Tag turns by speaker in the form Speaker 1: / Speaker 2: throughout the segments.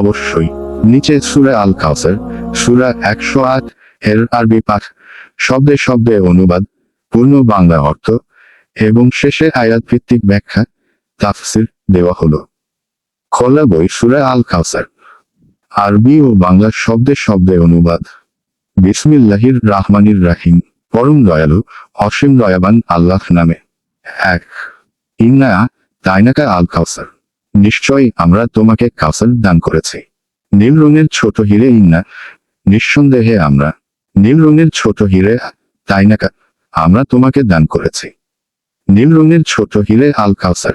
Speaker 1: অবশ্যই। নিচে সুরা আল কাউসার সুরা একশো আট, এর আরবি পাঠ, শব্দে শব্দে অনুবাদ, পূর্ণ বাংলা অর্থ, এবং শেষে আয়াত ভিত্তিক ব্যাখ্যা, তাফসির দেওয়া হলো। খোলা বই, সুরা আল কাউসার আরবি ও বাংলা শব্দে শব্দে অনুবাদ। বিসমিল্লাহির রাহমানির রাহিম। পরম দয়ালু, অসীম দয়াবান আল্লাহ নামে। এক। ইন্না তাইনাকা আল কাউসার নিশ্চয়ই আমরা তোমাকে কাউসার দান করেছি। নীল রঙের ছোট হিরে ইন্না, নিঃসন্দেহে আমরা। নীল রঙের ছোট হিরে তাইনাকা আমরা তোমাকে দান করেছি। নীল রঙের ছোট হিরে আল কাউসার।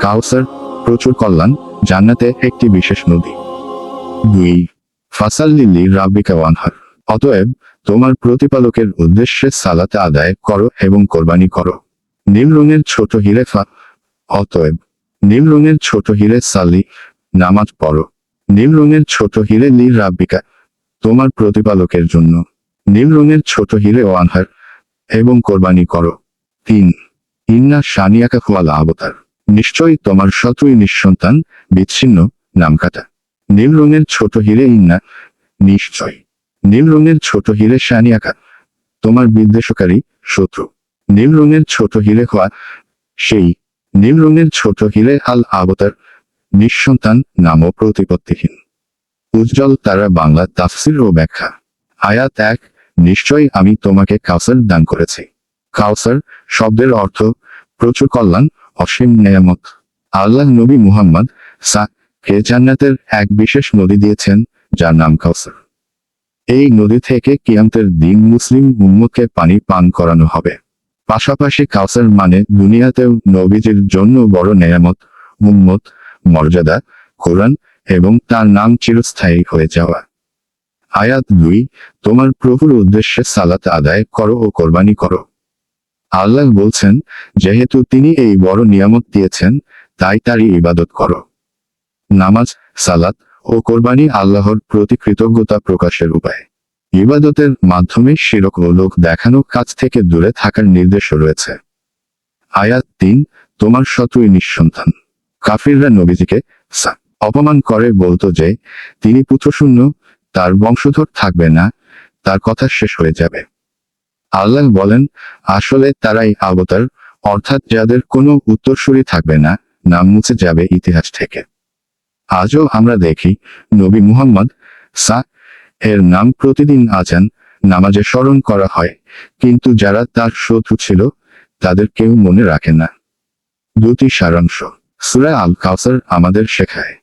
Speaker 1: কাউসার, প্রচুর কল্যাণ, জান্নাতে একটি বিশেষ নদী। দুই ফাসাল্লিল্লি রাব্বিকা ওয়ানহার। অতএব, তোমার প্রতিপালকের উদ্দেশ্যে সালাতে আদায় করো এবং কোরবানি করো। নীল রঙের ছোট হিরে ফা, অতএব নীল রঙের ছোট হিরে সালি, নামাজ পড়ো। নীল রঙের ছোট হিরে লি রাব্বিকা, তোমার প্রতিপালকের জন্য। নীল রঙের ছোট হিরে ওয়ানহার এবং কোরবানি করো। তিন, ইন্না সানিয়াকা খোয়ালা আবতার। নিশ্চয়ই তোমার শত্রুই নিঃসন্তান, বিচ্ছিন্ন নামকাটা নীল রঙের ছোট হিরে ইন্না, নিশ্চয়। নীল রঙের ছোট হিরে সানিয়াকা তোমার বিদ্বেষকারী শত্রু। নীল রঙের ছোট হিরে হওয়া সেই নীল রঙের ছোট হিরে আল আবতার, নিঃসন্তান নাম ও প্রতিপত্তিহীন। উজ্জ্বল তারা বাংলা তাফসির ও ব্যাখ্যা। আয়াত এক নিশ্চয়ই আমি তোমাকে কাউসার দান করেছি। কাউসার শব্দের অর্থ, প্রচুর কল্যাণ, অসীম নেয়ামত। আল্লাহ নবী মুহাম্মদ, সা, কে জান্নাতের এক বিশেষ নদী দিয়েছেন, যার নাম কাউসার। এই নদী থেকে কিয়ামতের দিন মুসলিম উম্মতকে পানি পান করানো হবে। পাশাপাশি কাউসার মানে দুনিয়াতেও নবীজির জন্য বড় নেয়ামত, উম্মত, মর্যাদা, কোরআন এবং তার নাম চিরস্থায়ী হয়ে যাওয়া। আয়াত দুই, তোমার প্রভুর উদ্দেশ্যে সালাত আদায় করো ও কোরবানি করো। আল্লাহ বলছেন, যেহেতু তিনি এই বড় নিয়ামত দিয়েছেন, তাই তারই ইবাদত করো। নামাজ, সালাত ও কোরবানি আল্লাহর প্রতি কৃতজ্ঞতা প্রকাশের উপায়। ইবাদতের মাধ্যমে শিরক ও লোক দেখানো কাজ থেকে দূরে থাকার নির্দেশও রয়েছে। আয়াত তিন, তোমার শত্রুই নিঃসন্তান। কাফিররা নবীজিকে অপমান করে বলতো যে, তিনি পুত্রশূন্য, তার বংশধর থাকবে না, তার কথা শেষ হয়ে যাবে। আল্লাহ বলেন, আসলে তারাই অবতার, অর্থাৎ যাদের কোনো উত্তরসূরি থাকবে না, নাম মুছে যাবে ইতিহাস থেকে। আজও আমরা দেখি, নবী মুহাম্মদ সা এর নাম প্রতিদিন আজান, নামাজে স্মরণ করা হয়। কিন্তু যারা তার শত্রু ছিল, তাদের কেউ মনে রাখে না। দুটি সারাংশ। সুরা আল কাউসার আমাদের শেখায়,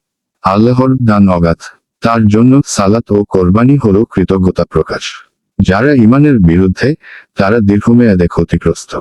Speaker 1: আল্লাহর দান অগাধ। তার জন্য সালাত ও কোরবানি হল কৃতজ্ঞতা প্রকাশ। যারা ইমানের বিরুদ্ধে, তারা দীর্ঘমেয়াদে ক্ষতিগ্রস্ত।